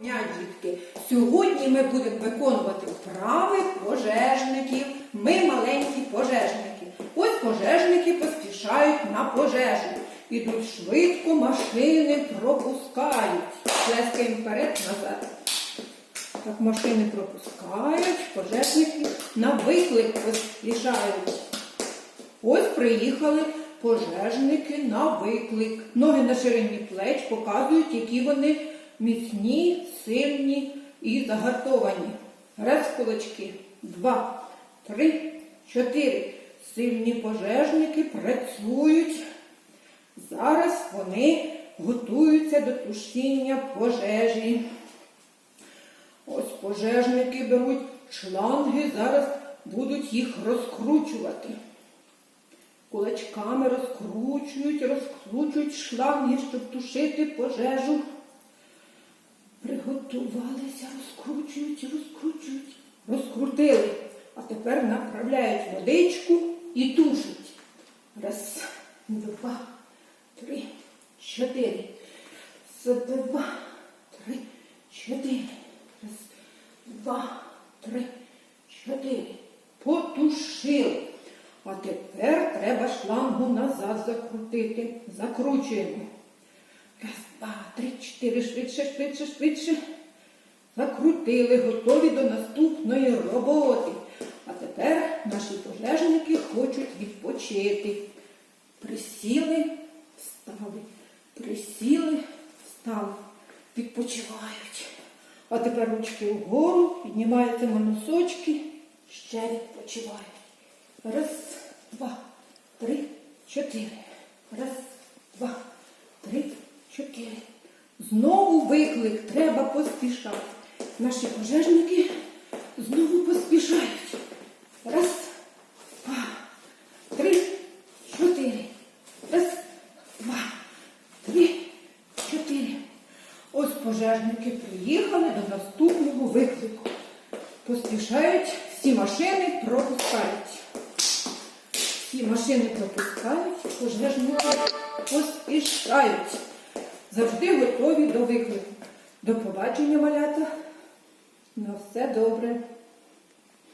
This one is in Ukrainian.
Дня, дітки! Сьогодні ми будемо виконувати вправи пожежників. Ми маленькі пожежники. Ось пожежники поспішають на пожежу. Ідуть швидко, машини пропускають. Плескаємо вперед назад. Так машини пропускають, пожежники на виклик поспішають. Ось приїхали пожежники на виклик. Ноги на ширині плеч показують, які вони міцні, сильні і загартовані. Раз кулачки. Два, три, чотири. Сильні пожежники працюють. Зараз вони готуються до тушіння пожежі. Ось пожежники беруть шланги, зараз будуть їх розкручувати. Кулачками розкручують, розкручують шланги, щоб тушити пожежу. Приготувалися, розкручують, розкручують, розкрутили. А тепер направляють водичку і тушать. Раз, два, три, чотири. Раз, два, три, чотири. Раз, два, три, чотири. Потушили. А тепер треба шлангу назад закрутити. Закручуємо. Раз, два, три, чотири, швидше, швидше, швидше. Закрутили, готові до наступної роботи. А тепер наші пожежники хочуть відпочити. Присіли, встали, присіли, встали, відпочивають. А тепер ручки вгору, піднімаються на носочки, ще відпочивають. Раз, два, три, чотири. Раз, два, три, чотири. Знову виклик, треба поспішати. Наші пожежники знову поспішають. Раз, два, три, чотири. Раз, два, три, чотири. Ось пожежники приїхали до наступного виклику. Поспішають, всі машини пропускають. Всі машини пропускають, пожежники поспішають. Завжди готові до виклику. До побачення, малята. На все добре.